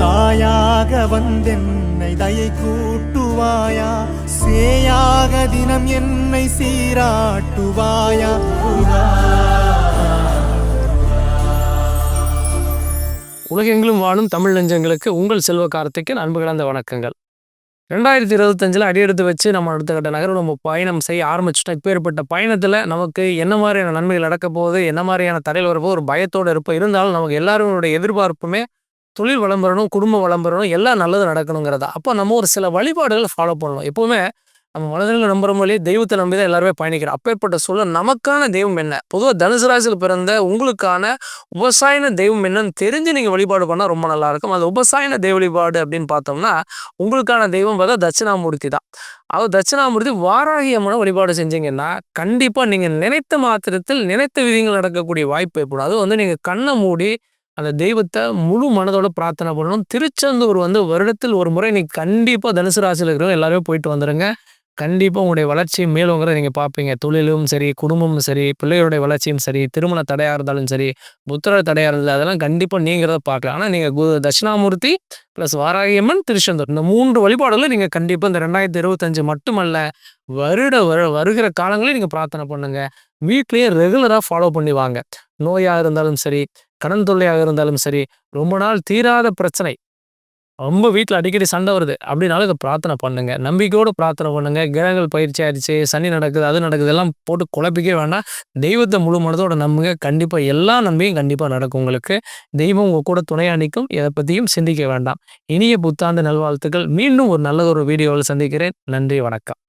தாயாக வந்தென்னை தயை கூட்டுவாயா? சேயாக தினம் என்னை சீராட்டுவாயா? உலகெங்கிலும் வாழும் தமிழ் நெஞ்சங்களுக்கு உங்கள் செல்வ கார்த்திக்கு அன்பு கலந்த வணக்கங்கள். ரெண்டாயிரத்தி இருபத்தஞ்சில் அடியெடுத்து வச்சு நம்ம அடுத்த கட்ட நகரம் நம்ம பயணம் செய்ய ஆரம்பிச்சிட்டோம். இப்பேற்பட்ட பயணத்தில் நமக்கு என்ன மாதிரியான நன்மைகள் நடக்க போகுது என்ன மாதிரியான தடையில் வரப்போ ஒரு பயத்தோடு இருப்போம். இருந்தாலும் நமக்கு எல்லாருடைய எதிர்பார்ப்புமே தொழில் வளம் பெறணும் குடும்ப வளம் பெறணும் எல்லாம் நல்லது நடக்கணுங்கிறதா. அப்போ நம்ம ஒரு சில வழிபாடுகளை ஃபாலோ பண்ணணும். எப்போவுமே நம்ம மனதில் நம்புற மொழியே தெய்வத்தை நம்பி தான் எல்லாருமே பயணிக்கிறோம். அப்பேற்பட்ட சொல்ல நமக்கான தெய்வம் என்ன? பொதுவாக தனுசு ராசியில் பிறந்த உங்களுக்கான உபசாயன தெய்வம் என்னன்னு தெரிஞ்சு நீங்கள் வழிபாடு பண்ணால் ரொம்ப நல்லா இருக்கும். அது உபசாயன தெய்வ வழிபாடு அப்படின்னு பார்த்தோம்னா உங்களுக்கான தெய்வம் பார்த்தா தட்சிணாமூர்த்தி தான். அவர் தட்சிணாமூர்த்தி வாராகி அம்மனை வழிபாடு செஞ்சீங்கன்னா கண்டிப்பாக நீங்கள் நினைத்த மாத்திரத்தில் நினைத்த விதிகள் நடக்கக்கூடிய வாய்ப்பு ஏற்படும். அதுவும் வந்து நீங்கள் கண்ணை மூடி அந்த தெய்வத்தை முழு மனதோட பிரார்த்தனை பண்ணணும். திருச்செந்தூர் வந்து வருடத்தில் ஒரு முறை நீங்கள் கண்டிப்பாக தனுசு ராசியில் இருக்கிறவங்க எல்லாருமே போயிட்டு வந்துடுங்க கண்டிப்பாக உங்களுடைய வளர்ச்சி மேலோங்கிறத நீங்கள் பார்ப்பீங்க. தொழிலும் சரி குடும்பமும் சரி பிள்ளைகளுடைய வளர்ச்சியும் சரி திருமண தடையாக இருந்தாலும் சரி புத்திர தடையாக இருந்தாலும் அதெல்லாம் கண்டிப்பாக நீங்கிறத பார்க்கலாம். ஆனால் நீங்கள் கு தட்சிணாமூர்த்தி ப்ளஸ் வாராகியம்மன் திருச்செந்தூர். இந்த மூன்று வழிபாடுகளும் நீங்கள் கண்டிப்பாக இந்த ரெண்டாயிரத்தி இருபத்தஞ்சு மட்டுமல்ல வருட வரு வருகிற காலங்களையும் நீங்கள் பிரார்த்தனை பண்ணுங்க. வீட்லேயே ரெகுலராக ஃபாலோ பண்ணி வாங்க. நோயாக இருந்தாலும் சரி கடன் தொல்லையாக இருந்தாலும் சரி ரொம்ப நாள் தீராத பிரச்சனை. ரொம்ப வீட்டில் அடிக்கடி சண்டை வருது. அப்படின்னாலும் இதை பிரார்த்தனை பண்ணுங்க. நம்பிக்கையோடு பிரார்த்தனை பண்ணுங்க. கிரகங்கள் பயிற்சி ஆயிடுச்சு சனி நடக்குது அது நடக்குது எல்லாம் போட்டு குழப்பிக்கவே வேண்டாம். தெய்வத்தை முழு மனதோட நம்புங்க. கண்டிப்பாக எல்லா நம்பியும் கண்டிப்பாக நடக்கும் உங்களுக்கு. தெய்வம் உங்கள் கூட துணையாக நிற்கும் எதை பற்றியும் சிந்திக்க வேண்டாம். இனிய புத்தாண்டு நல்வாழ்த்துக்கள். மீண்டும் ஒரு நல்ல ஒரு வீடியோவில் சந்திக்கிறேன். நன்றி வணக்கம்.